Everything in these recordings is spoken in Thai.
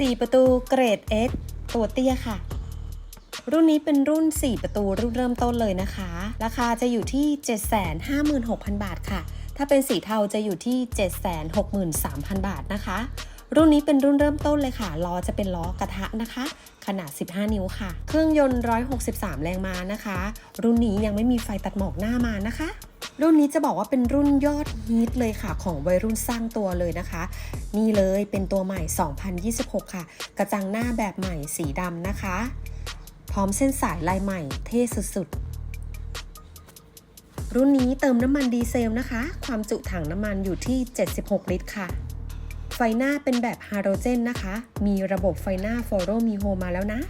4 ประตูเกรด S ตัวเตี้ยค่ะ รุ่นนี้เป็นรุ่น 4 ประตูรุ่นเริ่มต้นเลยนะคะ ราคาจะอยู่ที่ 756,000 บาทค่ะ ถ้าเป็นสีเทาจะอยู่ที่ 763,000 บาทนะคะ รุ่นนี้เป็นรุ่นเริ่มต้นเลยค่ะ ล้อจะเป็นล้อกระทะนะคะ ขนาด 15 นิ้วค่ะ เครื่องยนต์ 163 แรงม้านะคะ รุ่นนี้ยังไม่มีไฟตัดหมอกหน้ามานะคะ รุ่นนี้จะบอกว่าเป็นรุ่นยอดฮิตเลยค่ะของวัยรุ่นสร้างตัวเลยนะคะ นี่เลยเป็นตัวใหม่ 2026 ค่ะ กระจังหน้าแบบใหม่สีดำนะคะ พร้อมเส้นสายลายใหม่เท่สุดๆ รุ่นนี้เติมน้ำมันดีเซลนะคะ ความจุถังน้ำมันอยู่ที่ 76 ลิตรค่ะ ไฟหน้าเป็นแบบฮาโลเจนนะคะ มีระบบไฟหน้า f o r o m i h o มาแล้วนะ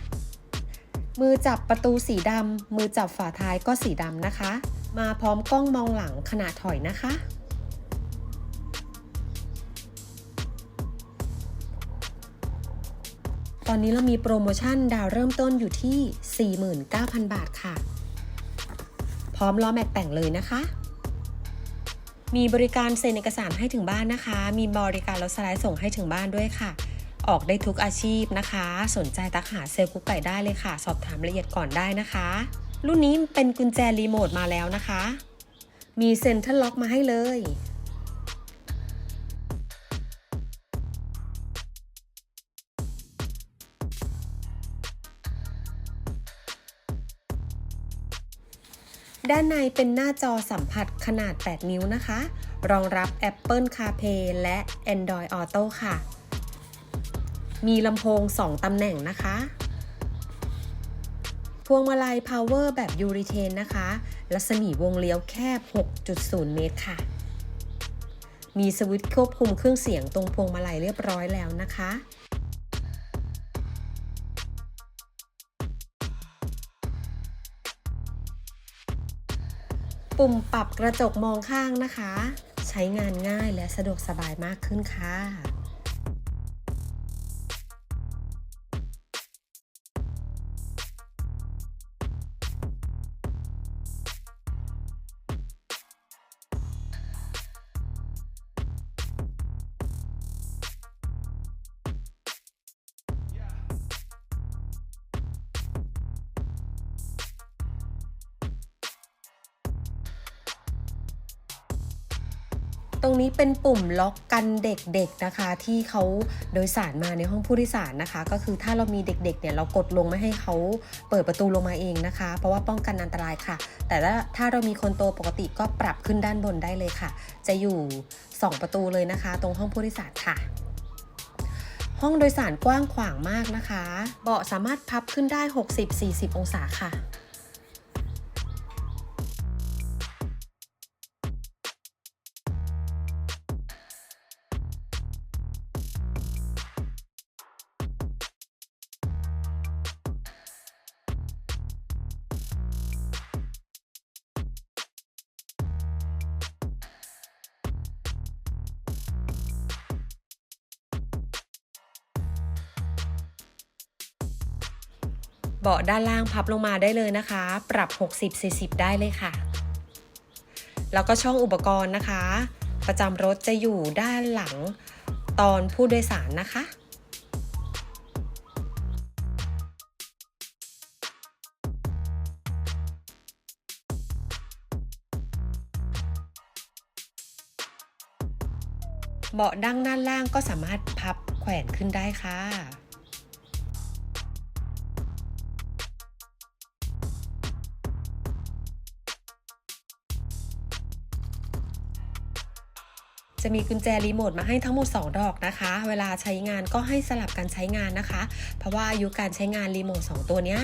มือจับประตูสีดำมือจับฝาท้ายก็สีดำนะคะ มาพร้อมกล้องมองหลังขนาดถอยนะคะ ตอนนี้เรามีโปรโมชั่นดาวเริ่มต้นอยู่ที่ 49,000 บาทค่ะ พร้อมล้อแม็กแต่งเลยนะคะ มีบริการเซ็นเอกสารให้ถึงบ้านนะคะ มีบริการรถสไลด์ส่งให้ถึงบ้านด้วยค่ะออกได้ทุกอาชีพนะคะ สนใจตักหาเซลล์กุ๊กไก่ได้เลยค่ะ สอบถามรายละเอียดก่อนได้นะคะ รุ่นนี้เป็นกุญแจรีโมทมาแล้วนะคะ มีเซ็นทรัลล็อกมาให้เลย ด้านในเป็นหน้าจอสัมผัสขนาด 8 นิ้วนะคะ รองรับ Apple CarPlay และ Android Auto ค่ะ มีลำโพง 2 ตำแหน่งนะคะ วงมาลัย Power แบบยูริเทนนะคะ รัศมีวงเลี้ยวแคบ 6.0 เมตรค่ะ มีสวิตช์ควบคุมเครื่องเสียงตรงพวงมาลัยเรียบร้อยแล้วนะคะปุ่มปรับกระจกมองข้างนะคะ ใช้งานง่ายและสะดวกสบายมากขึ้นค่ะ ตรงนี้เป็นปุ่มล็อกกันเด็กๆนะคะ ที่เขาโดยสารมาในห้องผู้โดยสารนะคะ ก็คือถ้าเรามีเด็กๆเนี่ยเรากดลงไม่ให้เขาเปิดประตูลงมาเองนะคะ เพราะว่าป้องกันอันตรายค่ะ แต่ถ้าถ้าเรามีคนโตปกติก็ปรับขึ้นด้านบนได้เลยค่ะ จะอยู่ 2 ประตูเลยนะคะ ตรงห้องผู้โดยสารค่ะห้องโดยสารกว้างขวางมากนะคะ เบาะสามารถพับขึ้นได้ 60-40 องศาค่ะ เบาะด้านล่างพับลงมาได้เลยนะคะ ปรับ 60-40 ได้เลยค่ะ แล้วก็ช่องอุปกรณ์นะคะ ประจำรถจะอยู่ด้านหลังตอนผู้โดยสารนะคะ เบาะดั้งด้านล่างก็สามารถพับแขวนขึ้นได้ค่ะ จะมีกุญแจรีโมทมาให้ทั้งหมด 2 ดอกนะคะ เวลาใช้งานก็ให้สลับกันใช้งานนะคะ เพราะว่าอายุการใช้งานรีโมท2ตัวเนี้ย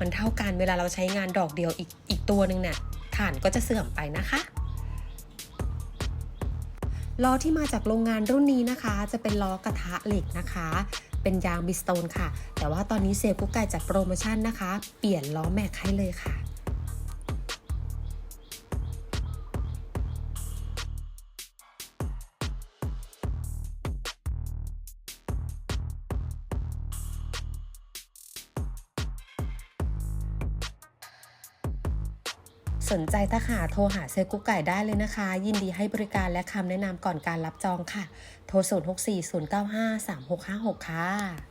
มันเท่ากันเวลาเราใช้งานดอกเดียวอีกอีกตัวหนึ่งเนี่ยฐานก็จะเสื่อมไปนะคะล้อที่มาจากโรงงานรุ่นนี้นะคะ จะเป็นล้อกระทะเหล็กนะคะ เป็นยางบิสโตนค่ะ แต่ว่าตอนนี้เซลล์กุ๊กไก่จัดโปรโมชั่นนะคะ เปลี่ยนล้อแม็กให้เลยค่ะ สนใจถ้าหาโทรหาเซลล์กุ๊กไก่ได้เลยนะคะ ยินดีให้บริการและคำแนะนำก่อนการรับจองค่ะ โทร 0 6 4 0 9 5 3 6 5 6 ค่ะ